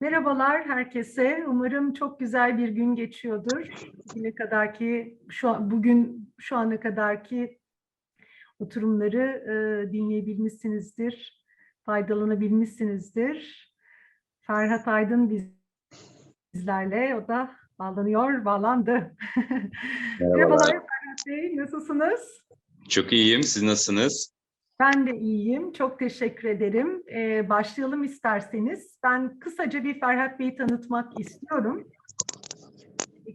Merhabalar herkese. Umarım çok güzel bir gün geçiyordur. Bugüne kadarki şu an, bugün şu ana kadarki oturumları e, dinleyebilmişsinizdir, faydalanabilmişsinizdir. Ferhat Aydın biz- bizlerle, o da bağlanıyor, bağlandı. Merhabalar Ferhat Bey, nasılsınız? Çok iyiyim. Siz nasılsınız? Ben de iyiyim. Çok teşekkür ederim. Ee, başlayalım isterseniz. Ben kısaca bir Ferhat Bey'i tanıtmak istiyorum.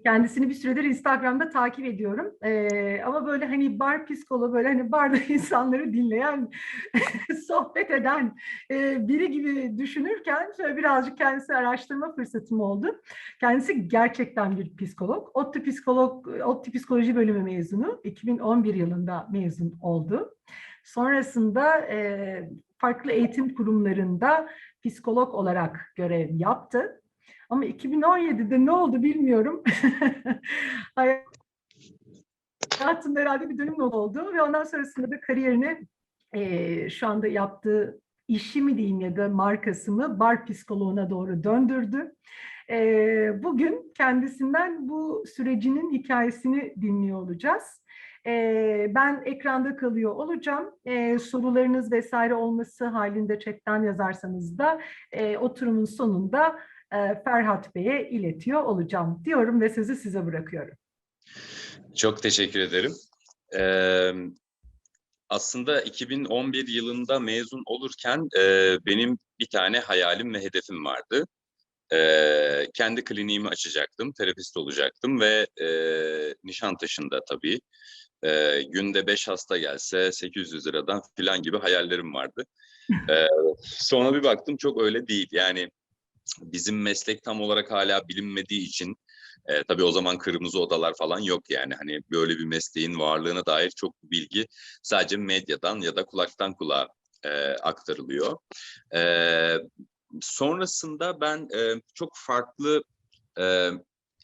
Kendisini bir süredir Instagram'da takip ediyorum. Ee, ama böyle hani bar psikoloğu, böyle hani barda insanları dinleyen, sohbet eden e, biri gibi düşünürken şöyle birazcık kendisi araştırma fırsatım oldu. Kendisi gerçekten bir psikolog. ODTÜ psikolog, ODTÜ psikoloji bölümü mezunu. 2011 yılında mezun oldu. Sonrasında e, farklı eğitim kurumlarında psikolog olarak görev yaptı. Ama 2017'de ne oldu bilmiyorum. Hayatında herhalde bir dönüm oldu ve ondan sonrasında da kariyerini e, şu anda yaptığı işi mi diyeyim ya da markası mı bar psikoloğuna doğru döndürdü. Bugün kendisinden bu sürecinin hikayesini dinliyor olacağız. Ee, ben ekranda kalıyor olacağım. Ee, sorularınız vesaire olması halinde chatten yazarsanız da e, oturumun sonunda e, Ferhat Bey'e iletiyor olacağım diyorum ve sözü size bırakıyorum. Çok teşekkür ederim. Ee, aslında 2011 yılında mezun olurken e, benim bir tane hayalim ve hedefim vardı. Ee, kendi kliniğimi açacaktım, terapist olacaktım ve e, Nişantaşı'nda tabii e, günde 5 hasta gelse 800 liradan filan gibi hayallerim vardı. E, sonra bir baktım çok öyle değil. Yani bizim meslek tam olarak hala bilinmediği için e, tabii o zaman kırmızı odalar falan yok yani. Hani böyle bir mesleğin varlığına dair çok bilgi sadece medyadan ya da kulaktan kulağa e, aktarılıyor. E, sonrasında ben e, çok farklı e,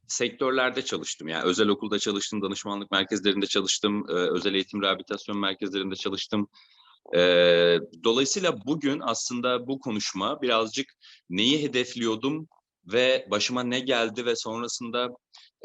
sektörlerde çalıştım. Yani özel okulda çalıştım, danışmanlık merkezlerinde çalıştım, e, özel eğitim rehabilitasyon merkezlerinde çalıştım. E, dolayısıyla bugün aslında bu konuşma birazcık neyi hedefliyordum ve başıma ne geldi ve sonrasında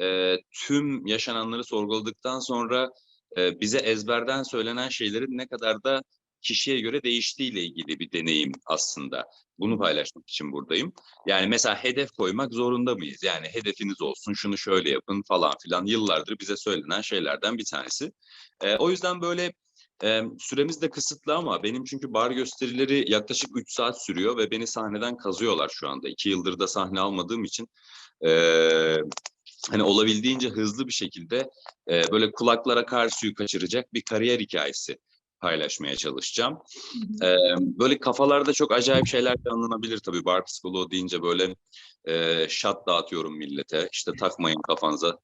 e, tüm yaşananları sorguladıktan sonra bize ezberden söylenen şeylerin ne kadar da kişiye göre değiştiğiyle ilgili bir deneyim aslında. Bunu paylaşmak için buradayım. Yani mesela hedef koymak zorunda mıyız? Yani hedefiniz olsun, şunu şöyle yapın falan filan yıllardır bize söylenen şeylerden bir tanesi. E, o yüzden böyle e, süremiz de kısıtlı ama benim çünkü bar gösterileri yaklaşık 3 saat sürüyor ve beni sahneden kazıyorlar şu anda. 2 yıldır da sahne almadığım için e, hani olabildiğince hızlı bir şekilde e, böyle kulaklara kar suyu kaçıracak bir kariyer hikayesi paylaşmaya çalışacağım. Ee, böyle kafalarda çok acayip şeyler canlanabilir tabii bar psikoloğu deyince böyle e, şat dağıtıyorum millete. İşte takmayın kafanıza,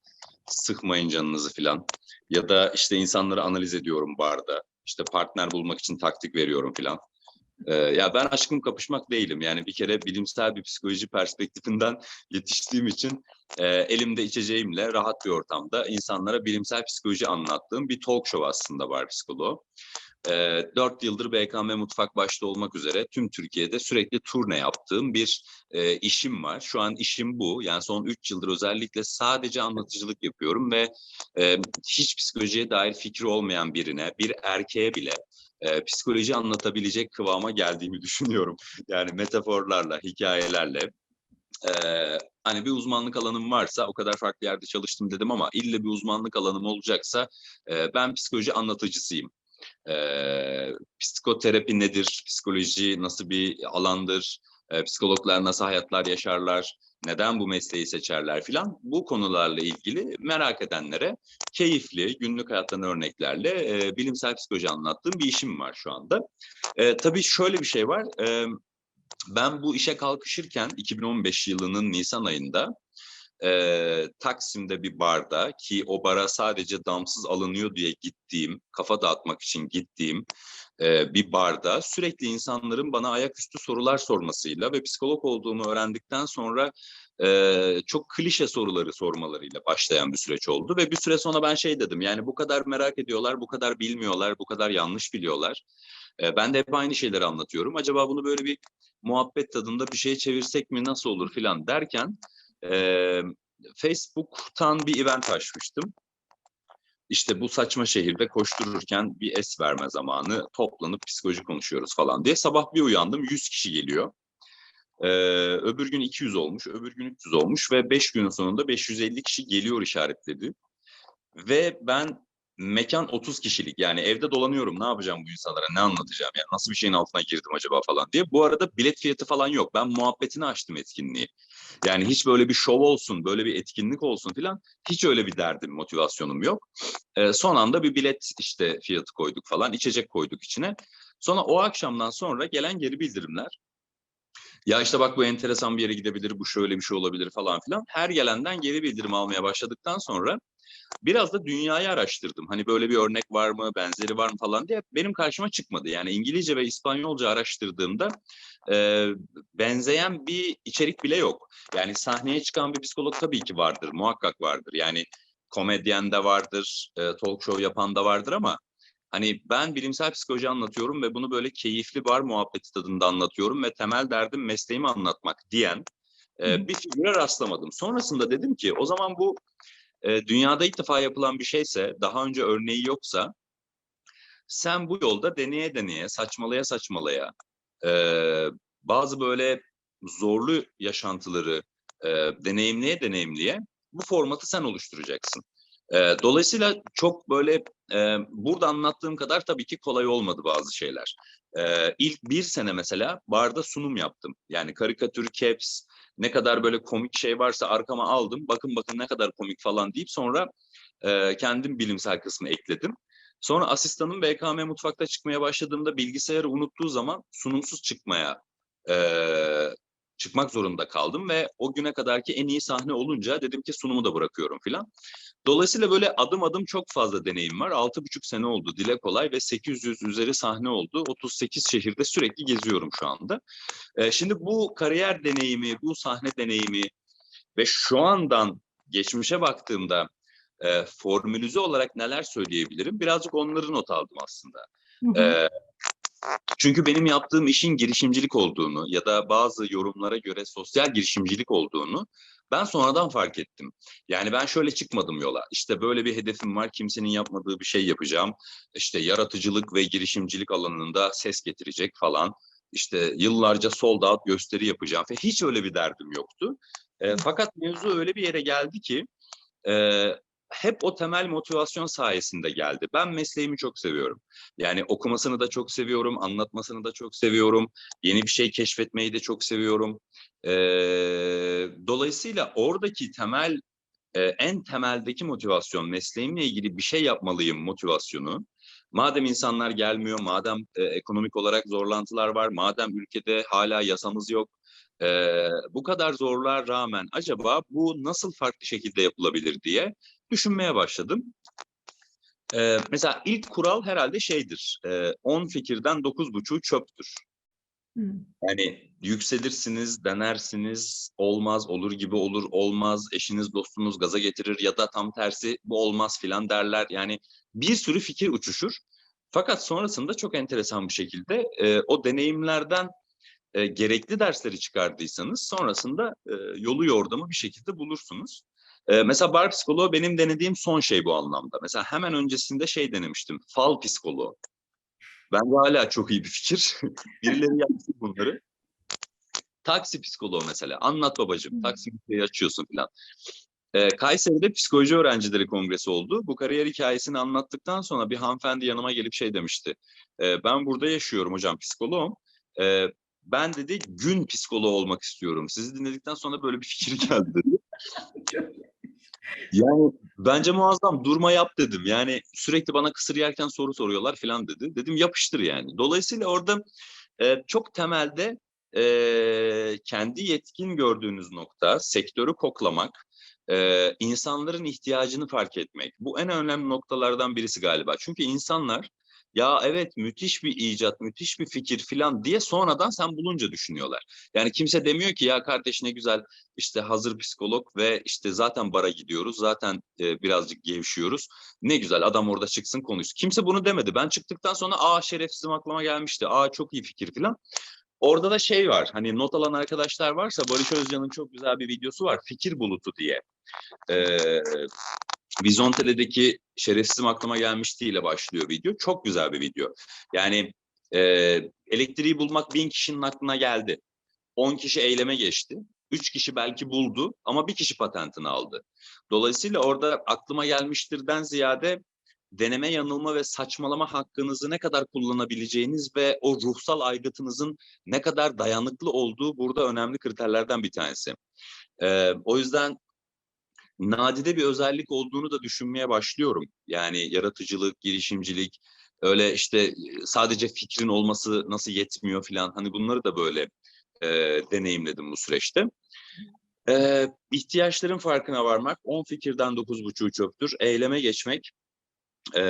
sıkmayın canınızı filan. Ya da işte insanları analiz ediyorum barda. İşte partner bulmak için taktik veriyorum filan. Ee, ya ben aşkım kapışmak değilim. Yani bir kere bilimsel bir psikoloji perspektifinden yetiştiğim için e, elimde içeceğimle rahat bir ortamda insanlara bilimsel psikoloji anlattığım bir talk show aslında bar psikoloğu. E, 4 yıldır BKM Mutfak başta olmak üzere tüm Türkiye'de sürekli turne yaptığım bir e, işim var. Şu an işim bu. Yani son 3 yıldır özellikle sadece anlatıcılık yapıyorum ve e, hiç psikolojiye dair fikri olmayan birine, bir erkeğe bile e, psikoloji anlatabilecek kıvama geldiğimi düşünüyorum. Yani metaforlarla, hikayelerle. E, hani bir uzmanlık alanım varsa o kadar farklı yerde çalıştım dedim ama ille bir uzmanlık alanım olacaksa e, ben psikoloji anlatıcısıyım. E, psikoterapi nedir? Psikoloji nasıl bir alandır? E, psikologlar nasıl hayatlar yaşarlar? Neden bu mesleği seçerler filan? Bu konularla ilgili merak edenlere keyifli, günlük hayattan örneklerle e, bilimsel psikoloji anlattığım bir işim var şu anda. E, tabii şöyle bir şey var. E, ben bu işe kalkışırken 2015 yılının Nisan ayında e, Taksim'de bir barda ki o bara sadece damsız alınıyor diye gittiğim, kafa dağıtmak için gittiğim e, bir barda sürekli insanların bana ayaküstü sorular sormasıyla ve psikolog olduğumu öğrendikten sonra e, çok klişe soruları sormalarıyla başlayan bir süreç oldu ve bir süre sonra ben şey dedim yani bu kadar merak ediyorlar, bu kadar bilmiyorlar, bu kadar yanlış biliyorlar. E, ben de hep aynı şeyleri anlatıyorum. Acaba bunu böyle bir muhabbet tadında bir şeye çevirsek mi nasıl olur filan derken e, Facebook'tan bir event açmıştım. İşte bu saçma şehirde koştururken bir es verme zamanı toplanıp psikoloji konuşuyoruz falan diye. Sabah bir uyandım 100 kişi geliyor. Ee, öbür gün 200 olmuş, öbür gün 300 olmuş ve 5 günün sonunda 550 kişi geliyor işaretledi. Ve ben mekan 30 kişilik yani evde dolanıyorum ne yapacağım bu insanlara ne anlatacağım yani nasıl bir şeyin altına girdim acaba falan diye. Bu arada bilet fiyatı falan yok ben muhabbetini açtım etkinliği. Yani hiç böyle bir şov olsun böyle bir etkinlik olsun filan hiç öyle bir derdim motivasyonum yok. Ee, son anda bir bilet işte fiyatı koyduk falan içecek koyduk içine. Sonra o akşamdan sonra gelen geri bildirimler ya işte bak bu enteresan bir yere gidebilir, bu şöyle bir şey olabilir falan filan. Her gelenden geri bildirim almaya başladıktan sonra biraz da dünyayı araştırdım. Hani böyle bir örnek var mı, benzeri var mı falan diye benim karşıma çıkmadı. Yani İngilizce ve İspanyolca araştırdığımda e, benzeyen bir içerik bile yok. Yani sahneye çıkan bir psikolog tabii ki vardır, muhakkak vardır. Yani komedyen de vardır, e, talk show yapan da vardır ama Hani ben bilimsel psikoloji anlatıyorum ve bunu böyle keyifli bar muhabbeti tadında anlatıyorum ve temel derdim mesleğimi anlatmak diyen e, bir figüre rastlamadım. Sonrasında dedim ki o zaman bu e, dünyada ilk defa yapılan bir şeyse, daha önce örneği yoksa sen bu yolda deneye deneye, saçmalaya saçmalaya e, bazı böyle zorlu yaşantıları e, deneyimleye deneyimleye bu formatı sen oluşturacaksın. E, dolayısıyla çok böyle e, burada anlattığım kadar tabii ki kolay olmadı bazı şeyler. E, ilk bir sene mesela barda sunum yaptım. Yani karikatür, caps, ne kadar böyle komik şey varsa arkama aldım. Bakın bakın ne kadar komik falan deyip sonra e, kendim bilimsel kısmı ekledim. Sonra asistanım BKM mutfakta çıkmaya başladığımda bilgisayarı unuttuğu zaman sunumsuz çıkmaya e, çıkmak zorunda kaldım ve o güne kadarki en iyi sahne olunca dedim ki sunumu da bırakıyorum filan. Dolayısıyla böyle adım adım çok fazla deneyim var. Altı buçuk sene oldu dile kolay ve 800 üzeri sahne oldu. 38 şehirde sürekli geziyorum şu anda. Ee, şimdi bu kariyer deneyimi, bu sahne deneyimi ve şu andan geçmişe baktığımda e, formülize olarak neler söyleyebilirim? Birazcık onları not aldım aslında. Hı hı. Ee, çünkü benim yaptığım işin girişimcilik olduğunu ya da bazı yorumlara göre sosyal girişimcilik olduğunu ben sonradan fark ettim. Yani ben şöyle çıkmadım yola. İşte böyle bir hedefim var, kimsenin yapmadığı bir şey yapacağım. İşte yaratıcılık ve girişimcilik alanında ses getirecek falan. İşte yıllarca sold out gösteri yapacağım. Ve hiç öyle bir derdim yoktu. E, fakat mevzu öyle bir yere geldi ki e, hep o temel motivasyon sayesinde geldi. Ben mesleğimi çok seviyorum. Yani okumasını da çok seviyorum, anlatmasını da çok seviyorum. Yeni bir şey keşfetmeyi de çok seviyorum. Ee, dolayısıyla oradaki temel, e, en temeldeki motivasyon, mesleğimle ilgili bir şey yapmalıyım motivasyonu. Madem insanlar gelmiyor, madem e, ekonomik olarak zorlantılar var, madem ülkede hala yasamız yok, e, bu kadar zorluğa rağmen acaba bu nasıl farklı şekilde yapılabilir diye düşünmeye başladım. Ee, mesela ilk kural herhalde şeydir. 10 e, fikirden 9,5'u çöptür. Hı. Yani yükselirsiniz, denersiniz, olmaz, olur gibi olur, olmaz, eşiniz, dostunuz gaza getirir ya da tam tersi bu olmaz filan derler. Yani bir sürü fikir uçuşur. Fakat sonrasında çok enteresan bir şekilde e, o deneyimlerden e, gerekli dersleri çıkardıysanız sonrasında e, yolu yordamı bir şekilde bulursunuz. Ee, mesela bar psikoloğu benim denediğim son şey bu anlamda. Mesela hemen öncesinde şey denemiştim. Fal psikoloğu. Bence hala çok iyi bir fikir. Birileri yapsın bunları. Taksi psikoloğu mesela. Anlat babacığım. Taksi açıyorsun falan. Ee, Kayseri'de psikoloji öğrencileri kongresi oldu. Bu kariyer hikayesini anlattıktan sonra bir hanımefendi yanıma gelip şey demişti. Ee, ben burada yaşıyorum hocam psikoloğum. Ee, ben dedi gün psikoloğu olmak istiyorum. Sizi dinledikten sonra böyle bir fikir geldi dedi. Yani bence muazzam durma yap dedim. Yani sürekli bana kısır yerken soru soruyorlar falan dedi. Dedim yapıştır yani. Dolayısıyla orada e, çok temelde e, kendi yetkin gördüğünüz nokta sektörü koklamak, e, insanların ihtiyacını fark etmek. Bu en önemli noktalardan birisi galiba. Çünkü insanlar ya evet müthiş bir icat, müthiş bir fikir filan diye sonradan sen bulunca düşünüyorlar. Yani kimse demiyor ki ya kardeş ne güzel işte hazır psikolog ve işte zaten bara gidiyoruz, zaten e, birazcık gevşiyoruz. Ne güzel adam orada çıksın konuşsun. Kimse bunu demedi. Ben çıktıktan sonra aa şerefsizim aklıma gelmişti, aa çok iyi fikir filan. Orada da şey var, hani not alan arkadaşlar varsa Barış Özcan'ın çok güzel bir videosu var, Fikir Bulutu diye. Ee, Vizontele'deki şerefsizim aklıma gelmişti ile başlıyor video. Çok güzel bir video. Yani e, elektriği bulmak bin kişinin aklına geldi. 10 kişi eyleme geçti. 3 kişi belki buldu ama bir kişi patentini aldı. Dolayısıyla orada aklıma gelmiştirden ziyade deneme yanılma ve saçmalama hakkınızı ne kadar kullanabileceğiniz ve o ruhsal aygıtınızın ne kadar dayanıklı olduğu burada önemli kriterlerden bir tanesi. Ee, o yüzden nadide bir özellik olduğunu da düşünmeye başlıyorum. Yani yaratıcılık, girişimcilik, öyle işte sadece fikrin olması nasıl yetmiyor filan. Hani bunları da böyle e, deneyimledim bu süreçte. E, ihtiyaçların farkına varmak, 10 fikirden 9.5'u çöptür. Eyleme geçmek, e,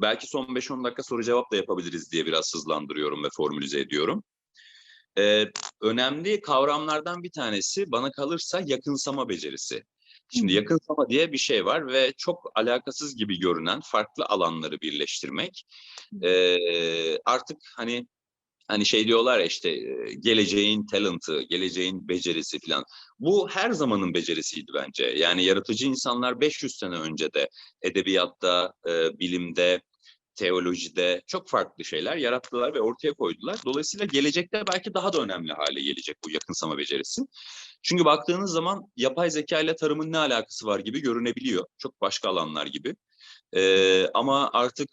belki son 5-10 dakika soru cevap da yapabiliriz diye biraz hızlandırıyorum ve formülize ediyorum. E, önemli kavramlardan bir tanesi bana kalırsa yakınsama becerisi. Şimdi yakınsama diye bir şey var ve çok alakasız gibi görünen farklı alanları birleştirmek. Ee, artık hani hani şey diyorlar ya işte geleceğin talentı, geleceğin becerisi falan. Bu her zamanın becerisiydi bence. Yani yaratıcı insanlar 500 sene önce de edebiyatta, e, bilimde, teolojide çok farklı şeyler yarattılar ve ortaya koydular. Dolayısıyla gelecekte belki daha da önemli hale gelecek bu yakınsama becerisi. Çünkü baktığınız zaman yapay zeka ile tarımın ne alakası var gibi görünebiliyor. Çok başka alanlar gibi. Ee, ama artık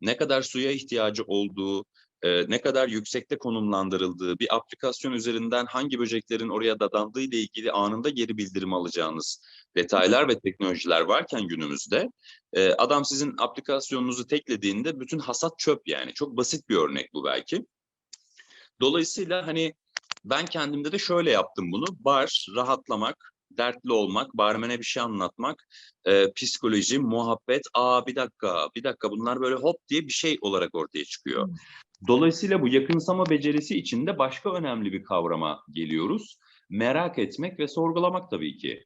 ne kadar suya ihtiyacı olduğu, e, ne kadar yüksekte konumlandırıldığı, bir aplikasyon üzerinden hangi böceklerin oraya dadandığı ile ilgili anında geri bildirim alacağınız detaylar ve teknolojiler varken günümüzde e, adam sizin aplikasyonunuzu teklediğinde bütün hasat çöp yani. Çok basit bir örnek bu belki. Dolayısıyla hani ben kendimde de şöyle yaptım bunu. Bar, rahatlamak, dertli olmak, barmene bir şey anlatmak, e, psikoloji, muhabbet, aa bir dakika, bir dakika bunlar böyle hop diye bir şey olarak ortaya çıkıyor. Dolayısıyla bu yakınsama becerisi içinde başka önemli bir kavrama geliyoruz. Merak etmek ve sorgulamak tabii ki.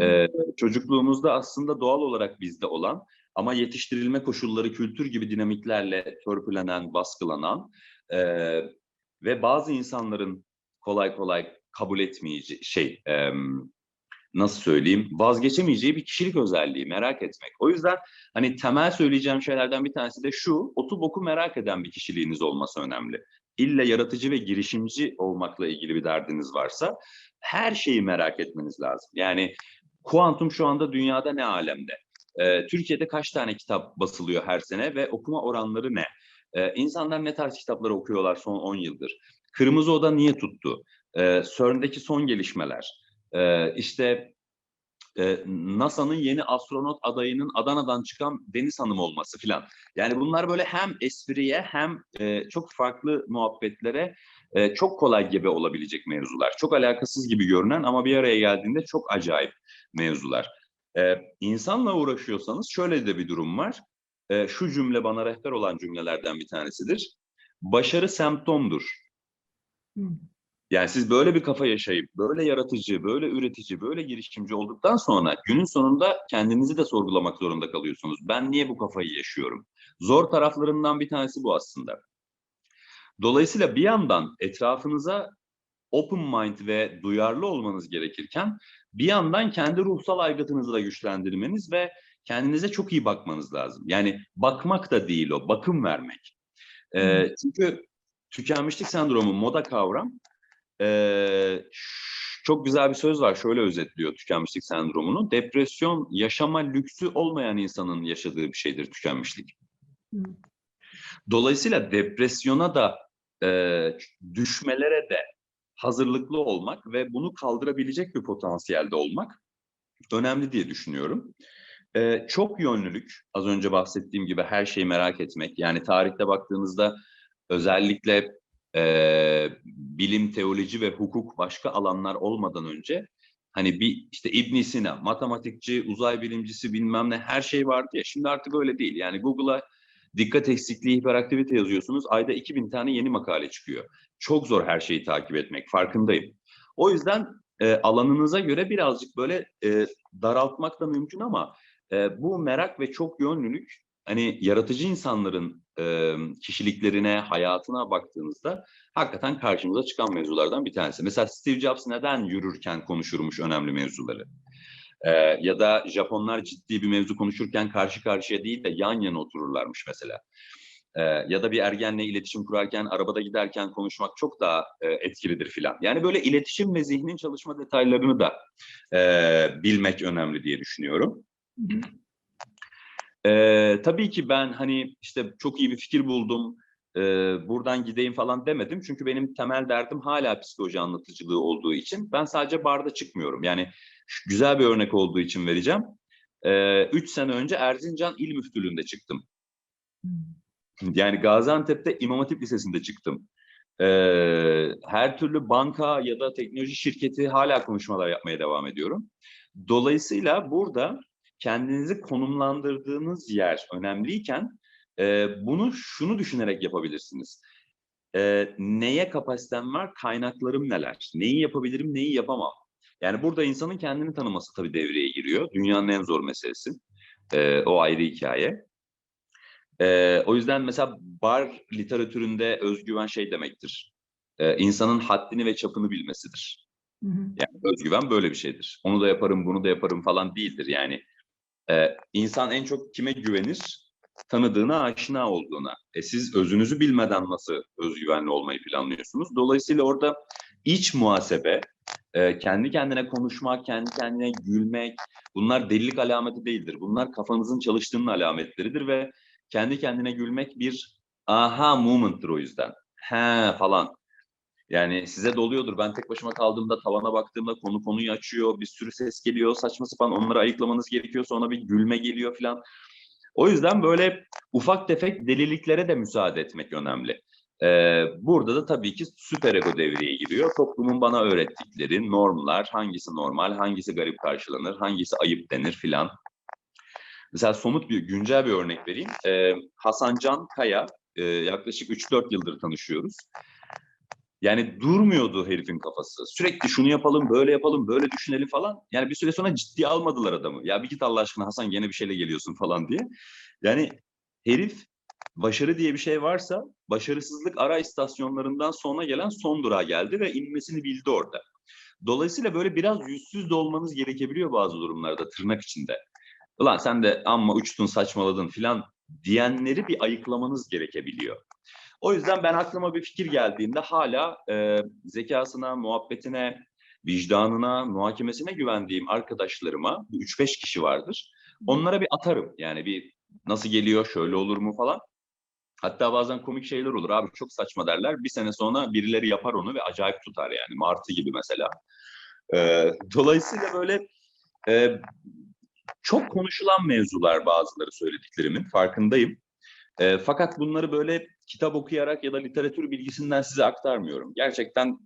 Ee, çocukluğumuzda aslında doğal olarak bizde olan ama yetiştirilme koşulları kültür gibi dinamiklerle törpülenen, baskılanan e, ve bazı insanların kolay kolay kabul etmeyeceği şey e, nasıl söyleyeyim vazgeçemeyeceği bir kişilik özelliği merak etmek. O yüzden hani temel söyleyeceğim şeylerden bir tanesi de şu otu boku merak eden bir kişiliğiniz olması önemli. İlle yaratıcı ve girişimci olmakla ilgili bir derdiniz varsa her şeyi merak etmeniz lazım. Yani kuantum şu anda dünyada ne alemde? Ee, Türkiye'de kaç tane kitap basılıyor her sene ve okuma oranları ne? Ee, insanlar ne tarz kitapları okuyorlar son 10 yıldır? Kırmızı Oda niye tuttu? Ee, CERN'deki son gelişmeler. Ee, işte e, NASA'nın yeni astronot adayının Adana'dan çıkan Deniz Hanım olması filan. Yani bunlar böyle hem espriye hem e, çok farklı muhabbetlere e, çok kolay gibi olabilecek mevzular. Çok alakasız gibi görünen ama bir araya geldiğinde çok acayip mevzular. E, insanla uğraşıyorsanız şöyle de bir durum var. Şu cümle bana rehber olan cümlelerden bir tanesidir. Başarı semptomdur. Yani siz böyle bir kafa yaşayıp, böyle yaratıcı, böyle üretici, böyle girişimci olduktan sonra günün sonunda kendinizi de sorgulamak zorunda kalıyorsunuz. Ben niye bu kafayı yaşıyorum? Zor taraflarından bir tanesi bu aslında. Dolayısıyla bir yandan etrafınıza open mind ve duyarlı olmanız gerekirken bir yandan kendi ruhsal aygıtınızı da güçlendirmeniz ve kendinize çok iyi bakmanız lazım. Yani bakmak da değil o, bakım vermek. Ee, çünkü tükenmişlik sendromu moda kavram ee, çok güzel bir söz var. Şöyle özetliyor tükenmişlik sendromunu. Depresyon yaşama lüksü olmayan insanın yaşadığı bir şeydir tükenmişlik. Dolayısıyla depresyona da e, düşmelere de hazırlıklı olmak ve bunu kaldırabilecek bir potansiyelde olmak önemli diye düşünüyorum. E, çok yönlülük, az önce bahsettiğim gibi her şeyi merak etmek. Yani tarihte baktığınızda özellikle e, bilim, teoloji ve hukuk başka alanlar olmadan önce hani bir işte İbn Sina, matematikçi, uzay bilimcisi bilmem ne her şey vardı ya. Şimdi artık öyle değil. Yani Google'a Dikkat eksikliği, hiperaktivite yazıyorsunuz. Ayda 2000 tane yeni makale çıkıyor. Çok zor her şeyi takip etmek, farkındayım. O yüzden e, alanınıza göre birazcık böyle e, daraltmak da mümkün ama e, bu merak ve çok yönlülük hani yaratıcı insanların e, kişiliklerine, hayatına baktığınızda hakikaten karşımıza çıkan mevzulardan bir tanesi. Mesela Steve Jobs neden yürürken konuşurmuş önemli mevzuları? Ee, ya da Japonlar ciddi bir mevzu konuşurken karşı karşıya değil de yan yana otururlarmış mesela. Ee, ya da bir ergenle iletişim kurarken, arabada giderken konuşmak çok daha e, etkilidir filan. Yani böyle iletişim ve zihnin çalışma detaylarını da e, bilmek önemli diye düşünüyorum. Hı hı. Ee, tabii ki ben hani işte çok iyi bir fikir buldum, e, buradan gideyim falan demedim. Çünkü benim temel derdim hala psikoloji anlatıcılığı olduğu için ben sadece barda çıkmıyorum. Yani güzel bir örnek olduğu için vereceğim. Ee, üç sene önce Erzincan İl Müftülüğü'nde çıktım. Yani Gaziantep'te İmam Hatip Lisesi'nde çıktım. Ee, her türlü banka ya da teknoloji şirketi hala konuşmalar yapmaya devam ediyorum. Dolayısıyla burada kendinizi konumlandırdığınız yer önemliyken e, bunu şunu düşünerek yapabilirsiniz. E, neye kapasitem var, kaynaklarım neler? Neyi yapabilirim, neyi yapamam? Yani burada insanın kendini tanıması tabii devreye giriyor. Dünyanın en zor meselesi. E, o ayrı hikaye. E, o yüzden mesela bar literatüründe özgüven şey demektir. E, insanın haddini ve çapını bilmesidir. Hı hı. Yani özgüven böyle bir şeydir. Onu da yaparım, bunu da yaparım falan değildir. Yani e, insan en çok kime güvenir? Tanıdığına, aşina olduğuna. E siz özünüzü bilmeden nasıl özgüvenli olmayı planlıyorsunuz? Dolayısıyla orada iç muhasebe, e, kendi kendine konuşmak, kendi kendine gülmek, bunlar delilik alameti değildir. Bunlar kafanızın çalıştığının alametleridir ve kendi kendine gülmek bir aha moment'tır o yüzden. He falan. Yani size doluyordur. Ben tek başıma kaldığımda tavana baktığımda konu konuyu açıyor. Bir sürü ses geliyor. Saçma sapan onları ayıklamanız gerekiyor. Sonra bir gülme geliyor falan. O yüzden böyle ufak tefek deliliklere de müsaade etmek önemli. Ee, burada da tabii ki süper ego devreye giriyor. Toplumun bana öğrettikleri normlar, hangisi normal, hangisi garip karşılanır, hangisi ayıp denir filan. Mesela somut bir, güncel bir örnek vereyim. Ee, Hasan Can Kaya, e, yaklaşık 3-4 yıldır tanışıyoruz. Yani durmuyordu herifin kafası. Sürekli şunu yapalım, böyle yapalım, böyle düşünelim falan. Yani bir süre sonra ciddiye almadılar adamı. Ya bir git Allah aşkına Hasan gene bir şeyle geliyorsun falan diye. Yani herif başarı diye bir şey varsa başarısızlık ara istasyonlarından sonra gelen son durağa geldi ve inmesini bildi orada. Dolayısıyla böyle biraz yüzsüz de olmanız gerekebiliyor bazı durumlarda tırnak içinde. Ulan sen de amma uçtun saçmaladın filan diyenleri bir ayıklamanız gerekebiliyor. O yüzden ben aklıma bir fikir geldiğinde hala e, zekasına, muhabbetine, vicdanına, muhakemesine güvendiğim arkadaşlarıma, 3-5 kişi vardır. Onlara bir atarım. Yani bir nasıl geliyor, şöyle olur mu falan. Hatta bazen komik şeyler olur. Abi çok saçma derler. Bir sene sonra birileri yapar onu ve acayip tutar yani. Martı gibi mesela. E, dolayısıyla böyle e, çok konuşulan mevzular bazıları söylediklerimin farkındayım. E, fakat bunları böyle kitap okuyarak ya da literatür bilgisinden size aktarmıyorum. Gerçekten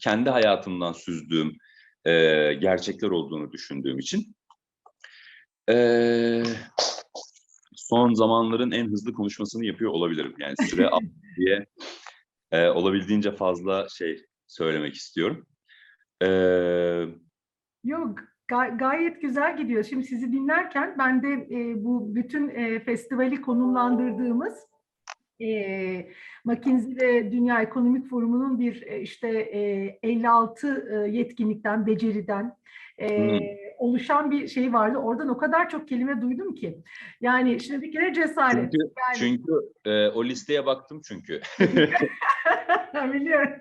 kendi hayatımdan süzdüğüm e, gerçekler olduğunu düşündüğüm için. E, son zamanların en hızlı konuşmasını yapıyor olabilirim. Yani süre az diye e, olabildiğince fazla şey söylemek istiyorum. E, Yok, ga- gayet güzel gidiyor. Şimdi sizi dinlerken ben de e, bu bütün e, festivali konumlandırdığımız e, McKinsey ve Dünya Ekonomik Forumu'nun bir e, işte e, 56 e, yetkinlikten, beceriden e, oluşan bir şey vardı. Oradan o kadar çok kelime duydum ki. Yani şimdi bir kere cesaret. çünkü Yani- çünkü e, o listeye baktım çünkü. Biliyorum.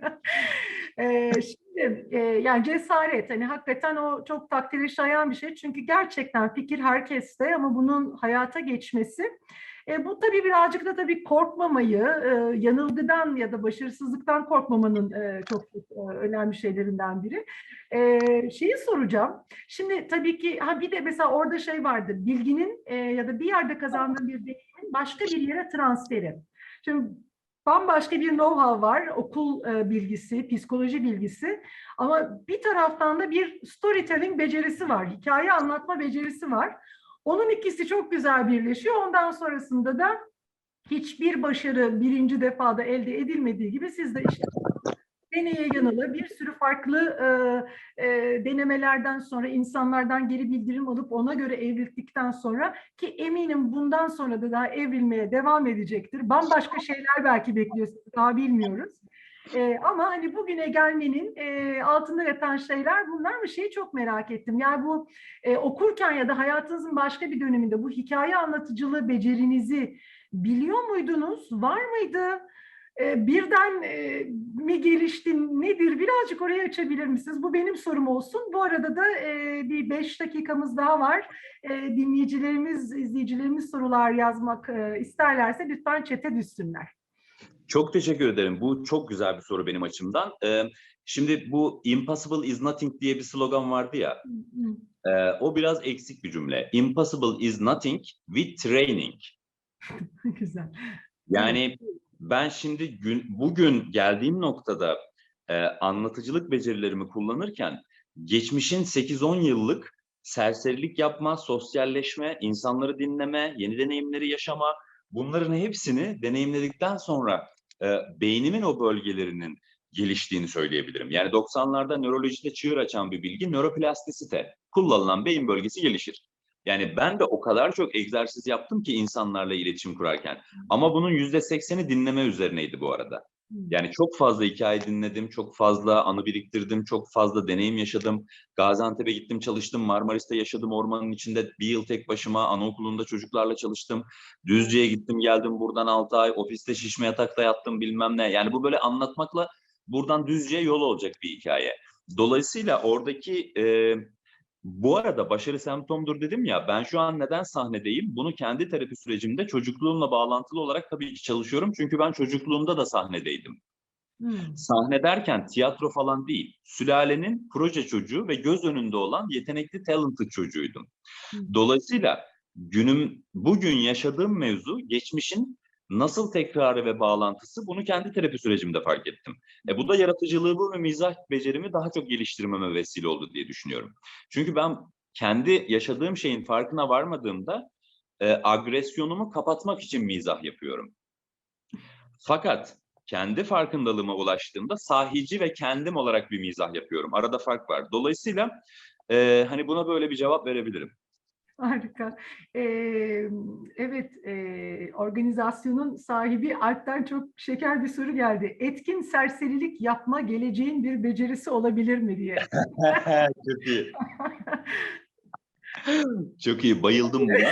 Ee, şimdi e, yani cesaret hani hakikaten o çok takdire şayan bir şey çünkü gerçekten fikir herkeste ama bunun hayata geçmesi e, bu tabii birazcık da tabii korkmamayı, e, yanılgıdan ya da başarısızlıktan korkmamanın e, çok e, önemli şeylerinden biri. E, şeyi soracağım. Şimdi tabii ki ha bir de mesela orada şey vardı. Bilginin e, ya da bir yerde kazandığın bir deneyimin başka bir yere transferi. Şimdi bambaşka bir know-how var, okul e, bilgisi, psikoloji bilgisi ama bir taraftan da bir storytelling becerisi var, hikaye anlatma becerisi var. Onun ikisi çok güzel birleşiyor. Ondan sonrasında da hiçbir başarı birinci defada elde edilmediği gibi siz de işte deneye yanıla bir sürü farklı e, e, denemelerden sonra insanlardan geri bildirim alıp ona göre evrildikten sonra ki eminim bundan sonra da daha evrilmeye devam edecektir. Bambaşka şeyler belki bekliyor sizi, daha bilmiyoruz. E, ama hani bugüne gelmenin e, altında yatan şeyler bunlar mı? Şeyi çok merak ettim. Yani bu e, okurken ya da hayatınızın başka bir döneminde bu hikaye anlatıcılığı becerinizi biliyor muydunuz? Var mıydı? E, birden e, mi gelişti nedir? Birazcık orayı açabilir misiniz? Bu benim sorum olsun. Bu arada da e, bir beş dakikamız daha var. E, dinleyicilerimiz, izleyicilerimiz sorular yazmak e, isterlerse lütfen çete düşsünler. Çok teşekkür ederim. Bu çok güzel bir soru benim açımdan. Ee, şimdi bu impossible is nothing diye bir slogan vardı ya. e, o biraz eksik bir cümle. Impossible is nothing with training. Güzel. Yani ben şimdi gün, bugün geldiğim noktada e, anlatıcılık becerilerimi kullanırken geçmişin 8-10 yıllık serserilik yapma, sosyalleşme, insanları dinleme, yeni deneyimleri yaşama bunların hepsini deneyimledikten sonra e, beynimin o bölgelerinin geliştiğini söyleyebilirim. Yani 90'larda nörolojide çığır açan bir bilgi nöroplastisite. Kullanılan beyin bölgesi gelişir. Yani ben de o kadar çok egzersiz yaptım ki insanlarla iletişim kurarken. Ama bunun yüzde sekseni dinleme üzerineydi bu arada. Yani çok fazla hikaye dinledim, çok fazla anı biriktirdim, çok fazla deneyim yaşadım. Gaziantep'e gittim çalıştım, Marmaris'te yaşadım ormanın içinde bir yıl tek başıma anaokulunda çocuklarla çalıştım. Düzce'ye gittim geldim buradan 6 ay, ofiste şişme yatakta yattım bilmem ne. Yani bu böyle anlatmakla buradan Düzce'ye yol olacak bir hikaye. Dolayısıyla oradaki e, bu arada başarı semptomdur dedim ya ben şu an neden sahnedeyim? Bunu kendi terapi sürecimde çocukluğumla bağlantılı olarak tabii ki çalışıyorum. Çünkü ben çocukluğumda da sahnedeydim. Hmm. Sahne derken tiyatro falan değil. Sülalenin proje çocuğu ve göz önünde olan yetenekli talented çocuğuydum. Hmm. Dolayısıyla günüm bugün yaşadığım mevzu geçmişin nasıl tekrarı ve bağlantısı bunu kendi terapi sürecimde fark ettim. E bu da yaratıcılığımı ve mizah becerimi daha çok geliştirmeme vesile oldu diye düşünüyorum. Çünkü ben kendi yaşadığım şeyin farkına varmadığımda e, agresyonumu kapatmak için mizah yapıyorum. Fakat kendi farkındalığıma ulaştığımda sahici ve kendim olarak bir mizah yapıyorum. Arada fark var. Dolayısıyla e, hani buna böyle bir cevap verebilirim. Harika. Ee, evet, e, organizasyonun sahibi Alp'ten çok şeker bir soru geldi. Etkin serserilik yapma geleceğin bir becerisi olabilir mi diye. Çok iyi. Çok iyi. Bayıldım buna.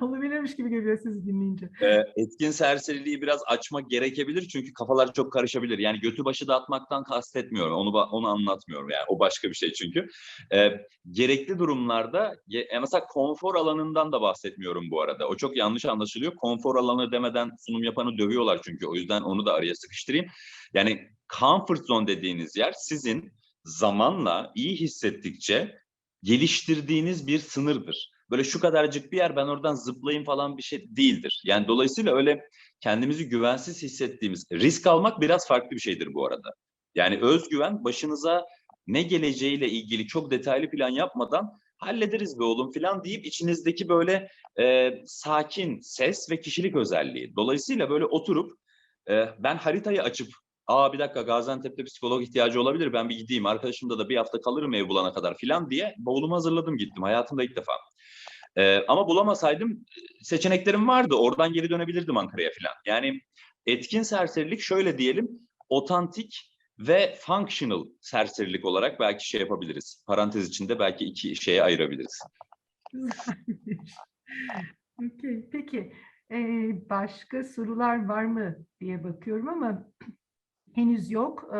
Olabilirmiş gibi geliyor sizi dinleyince. Ee, etkin serseriliği biraz açmak gerekebilir çünkü kafalar çok karışabilir. Yani götü başı dağıtmaktan kastetmiyorum. Onu onu anlatmıyorum yani. O başka bir şey çünkü. Ee, gerekli durumlarda e, mesela konfor alanından da bahsetmiyorum bu arada. O çok yanlış anlaşılıyor. Konfor alanı demeden sunum yapanı dövüyorlar çünkü. O yüzden onu da araya sıkıştırayım. Yani comfort zone dediğiniz yer sizin zamanla iyi hissettikçe geliştirdiğiniz bir sınırdır. Böyle şu kadarcık bir yer ben oradan zıplayayım falan bir şey değildir. Yani dolayısıyla öyle kendimizi güvensiz hissettiğimiz risk almak biraz farklı bir şeydir bu arada. Yani özgüven başınıza ne geleceğiyle ilgili çok detaylı plan yapmadan hallederiz be oğlum falan deyip içinizdeki böyle e, sakin ses ve kişilik özelliği. Dolayısıyla böyle oturup e, ben haritayı açıp aa bir dakika Gaziantep'te psikolog ihtiyacı olabilir ben bir gideyim arkadaşımda da bir hafta kalırım ev bulana kadar filan diye bavulumu hazırladım gittim hayatımda ilk defa. Ee, ama bulamasaydım seçeneklerim vardı oradan geri dönebilirdim Ankara'ya filan. Yani etkin serserilik şöyle diyelim otantik ve functional serserilik olarak belki şey yapabiliriz. Parantez içinde belki iki şeye ayırabiliriz. Okey, peki. Ee, başka sorular var mı diye bakıyorum ama henüz yok. Ee,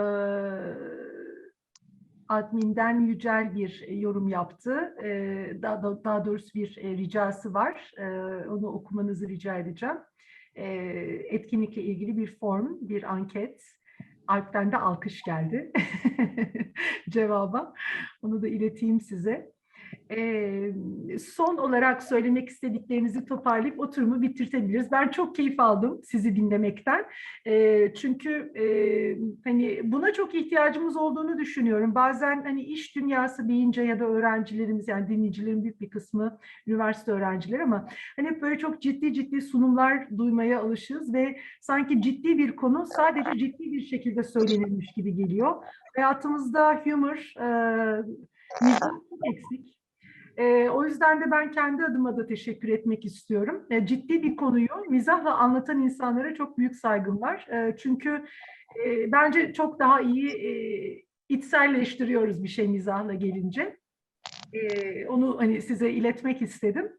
adminden Yücel bir yorum yaptı. Ee, daha, da- daha doğrusu bir e, ricası var. Ee, onu okumanızı rica edeceğim. Ee, etkinlikle ilgili bir form, bir anket. Alp'ten de alkış geldi cevaba. Onu da ileteyim size. Son olarak söylemek istediklerinizi toparlayıp oturumu bitirtebiliriz. Ben çok keyif aldım sizi dinlemekten. Çünkü hani buna çok ihtiyacımız olduğunu düşünüyorum. Bazen hani iş dünyası deyince ya da öğrencilerimiz yani dinleyicilerin büyük bir kısmı üniversite öğrencileri ama hani hep böyle çok ciddi ciddi sunumlar duymaya alışığız ve sanki ciddi bir konu sadece ciddi bir şekilde söylenilmiş gibi geliyor. Hayatımızda humor, e, mizah çok eksik. E, o yüzden de ben kendi adıma da teşekkür etmek istiyorum. E, ciddi bir konuyu mizahla anlatan insanlara çok büyük saygım var. E, çünkü e, bence çok daha iyi e, içselleştiriyoruz bir şey mizahla gelince. E, onu hani size iletmek istedim.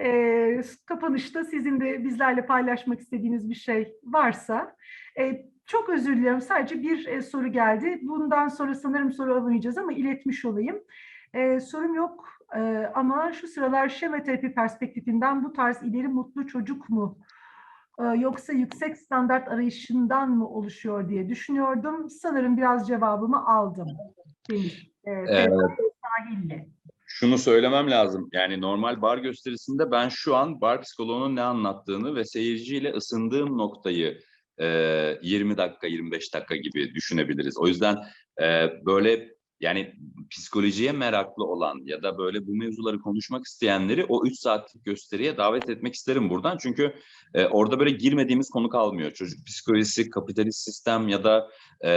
E, kapanışta sizin de bizlerle paylaşmak istediğiniz bir şey varsa e, çok özür diliyorum. Sadece bir e, soru geldi. Bundan sonra sanırım soru alamayacağız ama iletmiş olayım. E, sorum yok e, ama şu sıralar şema terapi perspektifinden bu tarz ileri mutlu çocuk mu e, yoksa yüksek standart arayışından mı oluşuyor diye düşünüyordum. Sanırım biraz cevabımı aldım. Demiş. E, Evet. Şunu söylemem lazım. Yani normal bar gösterisinde ben şu an bar psikoloğunun ne anlattığını ve seyirciyle ısındığım noktayı e, 20 dakika, 25 dakika gibi düşünebiliriz. O yüzden e, böyle yani psikolojiye meraklı olan ya da böyle bu mevzuları konuşmak isteyenleri o 3 saatlik gösteriye davet etmek isterim buradan. Çünkü e, orada böyle girmediğimiz konu kalmıyor. Çocuk psikolojisi, kapitalist sistem ya da e,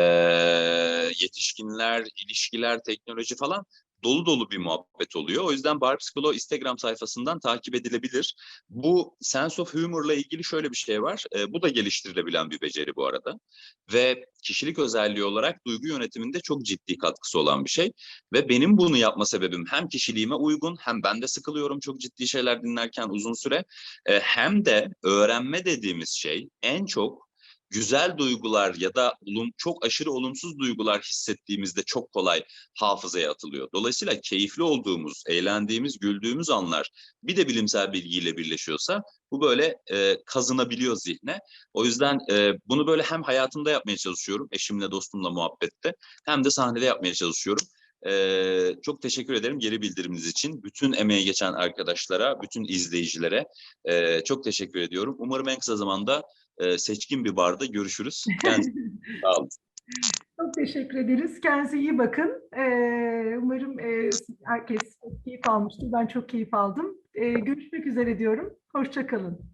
yetişkinler, ilişkiler, teknoloji falan dolu dolu bir muhabbet oluyor. O yüzden Bar Psikolo Instagram sayfasından takip edilebilir. Bu sense of humor'la ilgili şöyle bir şey var. E, bu da geliştirilebilen bir beceri bu arada. Ve kişilik özelliği olarak duygu yönetiminde çok ciddi katkısı olan bir şey. Ve benim bunu yapma sebebim hem kişiliğime uygun hem ben de sıkılıyorum çok ciddi şeyler dinlerken uzun süre. E, hem de öğrenme dediğimiz şey en çok güzel duygular ya da çok aşırı olumsuz duygular hissettiğimizde çok kolay hafızaya atılıyor. Dolayısıyla keyifli olduğumuz, eğlendiğimiz, güldüğümüz anlar bir de bilimsel bilgiyle birleşiyorsa bu böyle e, kazınabiliyor zihne. O yüzden e, bunu böyle hem hayatımda yapmaya çalışıyorum, eşimle, dostumla muhabbette hem de sahnede yapmaya çalışıyorum. Ee, çok teşekkür ederim geri bildiriminiz için. Bütün emeğe geçen arkadaşlara, bütün izleyicilere e, çok teşekkür ediyorum. Umarım en kısa zamanda e, seçkin bir barda görüşürüz. Kendinize sağ olun. Çok teşekkür ederiz. Kendinize iyi bakın. Ee, umarım e, herkes keyif almıştır. Ben çok keyif aldım. Ee, görüşmek üzere diyorum. Hoşça kalın.